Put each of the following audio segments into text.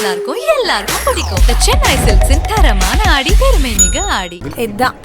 எல்லாருக்கும் எல்லாருக்கும் பிடிக்கும். The சென்னை சில்க்ஸின் தரமான ஆடி பெருமை மிக ஆடி. இதான்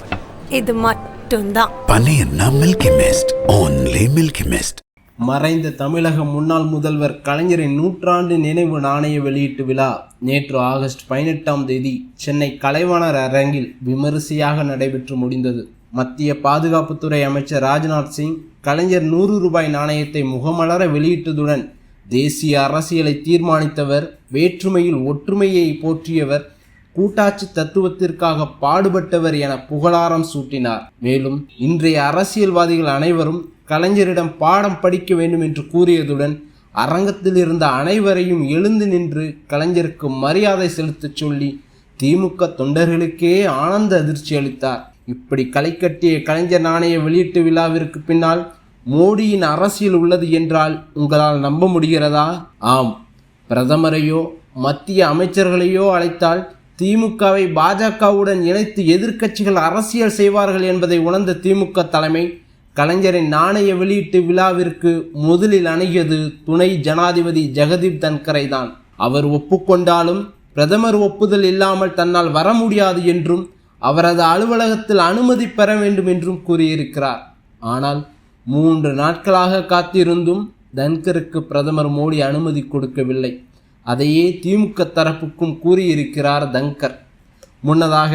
இது மட்டும்தான். பனையன்னா Milky Mist only Milky Mist மறைந்த தமிழக முன்னாள் முதல்வர் கலைஞரின் நூற்றாண்டு நினைவு நாணய வெளியீட்டு விழா நேற்று ஆகஸ்ட் பதினெட்டாம் தேதி சென்னை கலைவாணர் அரங்கில் விமரிசையாக நடைபெற்று முடிந்தது. மத்திய பாதுகாப்புத்துறை அமைச்சர் ராஜ்நாத் சிங் கலைஞர் நூறு ரூபாய் நாணயத்தை முகமலர வெளியிட்டதுடன் தேசிய அரசியலை தீர்மானித்தவர் வேற்றுமையில் ஒற்றுமையை போற்றியவர் கூட்டாட்சி தத்துவத்திற்காக பாடுபட்டவர் என புகழாரம் சூட்டினார். மேலும் இன்றைய அரசியல்வாதிகள் அனைவரும் கலைஞரிடம் பாடம் படிக்க வேண்டும் என்று கூறியதுடன் அரங்கத்தில் இருந்த அனைவரையும் எழுந்து நின்று கலைஞருக்கு மரியாதை செலுத்தச் சொல்லி திமுக தொண்டர்களுக்கே ஆனந்த அதிர்ச்சி அளித்தார். இப்படி களைக்கட்டிய கட்டிய கலைஞர் நாணய வெளியீட்டு விழாவிற்கு பின்னால் மோடியின் அரசியல் உள்ளது என்றால் உங்களால் நம்ப முடிகிறதா? ஆம். பிரதமரையோ மத்திய அமைச்சர்களையோ அழைத்தால் திமுகவை பாஜகவுடன் இணைத்து எதிர்க்கட்சிகள் அரசியல் செய்வார்கள் என்பதை உணர்ந்த திமுக தலைமை கலைஞரின் நாணய வெளியீட்டு விழாவிற்கு முதலில் அணுகியது துணை ஜனாதிபதி ஜெகதீப் தன்கரை தான். அவர் ஒப்புக்கொண்டாலும் பிரதமர் ஒப்புதல் இல்லாமல் தன்னால் வர முடியாது என்றும் அவரது அலுவலகத்தில் அனுமதி பெற வேண்டும் என்றும் கூறியிருக்கிறார். ஆனால் மூன்று நாட்களாக காத்திருந்தும் தன்கருக்கு பிரதமர் மோடி அனுமதி கொடுக்கவில்லை. அதையே திமுக தரப்புக்கும் கூறியிருக்கிறார் தங்கர் முன்னதாக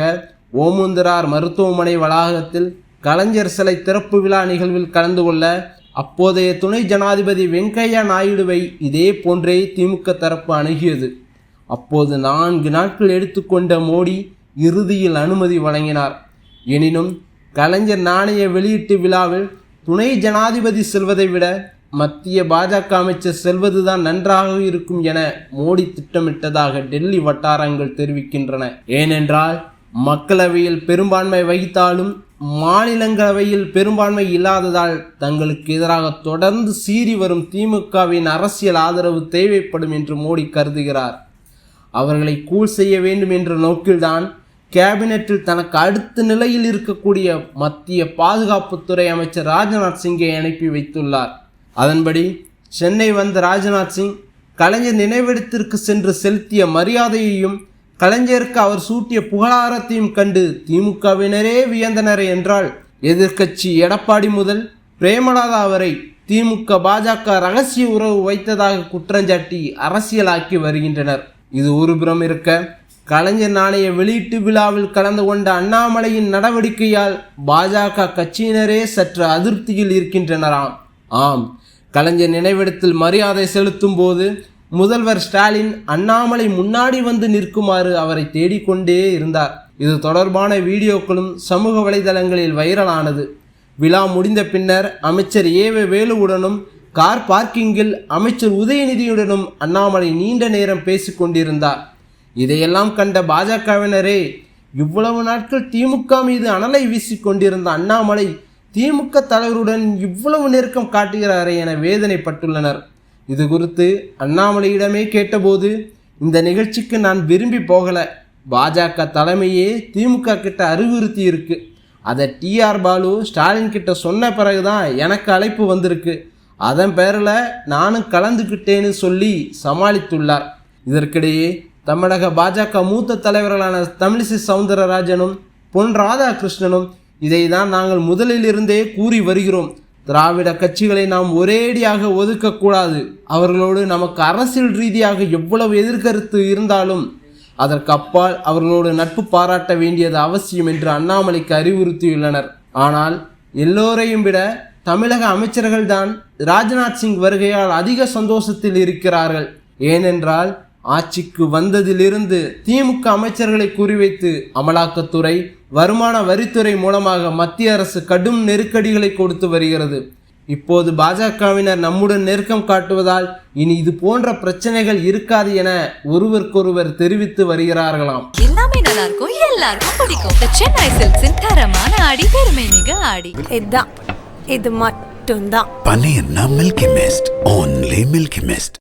ஓமுந்தரார் மருத்துவமனை வளாகத்தில் கலைஞர் சிலை திறப்பு விழா நிகழ்வில் கலந்து கொள்ள அப்போதைய துணை ஜனாதிபதி வெங்கையா நாயுடுவை இதே போன்றே திமுக தரப்பு அணுகியது. அப்போது நான்கு நாட்கள் எடுத்துக்கொண்ட மோடி இறுதியில் அனுமதி வழங்கினார். எனினும் கலைஞர் நாணய வெளியீட்டு விழாவில் துணை ஜனாதிபதி செல்வதை விட மத்திய பாஜக அமைச்சர் செல்வதுதான் நன்றாக இருக்கும் என மோடி திட்டமிட்டதாக டெல்லி வட்டாரங்கள் தெரிவிக்கின்றன. ஏனென்றால் மக்களவையில் பெரும்பான்மை வகித்தாலும் மாநிலங்களவையில் பெரும்பான்மை இல்லாததால் தங்களுக்கு எதிராக தொடர்ந்து சீறி வரும் திமுகவின் அரசியல் ஆதரவு தேவைப்படும் என்று மோடி கருதுகிறார். அவர்களை கூல் செய்ய வேண்டும் என்ற நோக்கில்தான் கேபினெட்டில் தனக்கு அடுத்த நிலையில் இருக்கக்கூடிய மத்திய பாதுகாப்புத்துறை அமைச்சர் ராஜ்நாத் சிங்கை அனுப்பி வைத்துள்ளார். அதன்படி சென்னை வந்த ராஜ்நாத் சிங் கலைஞர் நினைவிடத்திற்கு சென்று செலுத்திய மரியாதையையும் கலைஞருக்கு அவர் சூட்டிய புகழாரத்தையும் கண்டு திமுகவினரே வியந்தனர் என்றால் எதிர்க்கட்சி எடப்பாடி முதல் பிரேமலாதா வரை திமுக பாஜக ரகசிய உறவு வைத்ததாக குற்றஞ்சாட்டி அரசியலாக்கி வருகின்றனர். இது ஒருபுறம் இருக்க கலைஞர் நாணய வெளியீட்டு விழாவில் கலந்து கொண்ட அண்ணாமலையின் நடவடிக்கையால் பாஜக கட்சியினரே சற்று அதிருப்தியில் இருக்கின்றனராம். ஆம் கலைஞர் நினைவிடத்தில் மரியாதை செலுத்தும் போது முதல்வர் ஸ்டாலின் அண்ணாமலை முன்னாடி வந்து நிற்குமாறு அவரை தேடிக்கொண்டே இருந்தார். இது தொடர்பான வீடியோக்களும் சமூக வலைதளங்களில் வைரலானது. விழா முடிந்த பின்னர் அமைச்சர் ஏவ வேலுவுடனும் கார் பார்க்கிங்கில் அமைச்சர் உதயநிதியுடனும் அண்ணாமலை நீண்ட நேரம் பேசிக்கொண்டிருந்தார். இதையெல்லாம் கண்ட பாஜகவினரே இவ்வளவு நாட்கள் திமுக மீது அனலை வீசிக்கொண்டிருந்த அண்ணாமலை திமுக தலைவருடன் இவ்வளவு நெருக்கம் காட்டுகிறாரே என வேதனைப்பட்டுள்ளனர். இது குறித்து அண்ணாமலையிடமே கேட்டபோது இந்த நிகழ்ச்சிக்கு நான் விரும்பி போகலை. பாஜக தலைமையே திமுக கிட்ட அறிவுறுத்தி இருக்கு. அதை டிஆர் பாலு ஸ்டாலின் கிட்ட சொன்ன பிறகுதான் எனக்கு அழைப்பு வந்திருக்கு. அதன் பேரில் நானும் கலந்துக்கிட்டேன்னு சொல்லி சமாளித்துள்ளார். இதற்கிடையே தமிழக பாஜக மூத்த தலைவர்களான தமிழிசை சவுந்தரராஜனும் பொன் ராதாகிருஷ்ணனும் இதை தான் நாங்கள் முதலிலிருந்தே கூறி வருகிறோம். திராவிட கட்சிகளை நாம் ஒரேடியாக ஒதுக்கக்கூடாது. அவர்களோடு நமக்கு அரசியல் ரீதியாக எவ்வளவு எதிர்கருத்து இருந்தாலும் அதற்கு அப்பால் அவர்களோடு நட்பு பாராட்ட வேண்டியது அவசியம் என்று அண்ணாமலைக்கு அறிவுறுத்தியுள்ளனர். ஆனால் எல்லோரையும் விட தமிழக அமைச்சர்கள்தான் ராஜ்நாத் சிங் வருகையால் அதிக சந்தோஷத்தில் இருக்கிறார்கள். ஏனென்றால் ஆட்சிக்கு வந்ததிலிருந்து திமுக அமைச்சர்களை குறிவைத்து அமலாக்கத்துறை வருமான வரித்துறை மூலமாக மத்திய அரசு கடும் நெருக்கடிகளை கொடுத்து வருகிறது. இப்போது பாஜகவினர் நம்முடன் நெருக்கம் காட்டுவதால் இனி இது போன்ற பிரச்சனைகள் இருக்காது என ஒருவருக்கொருவர் தெரிவித்து வருகிறார்களாம். எல்லாமே நல்லா இருக்கும் எல்லாருக்கும் பிடிக்கும். The சென்னை சில்க்ஸின் தரமான ஆடி பெருமை மிக ஆடி. இதான் இது மட்டும்தான். பனையன்னா Milky Mist only Milky Mist.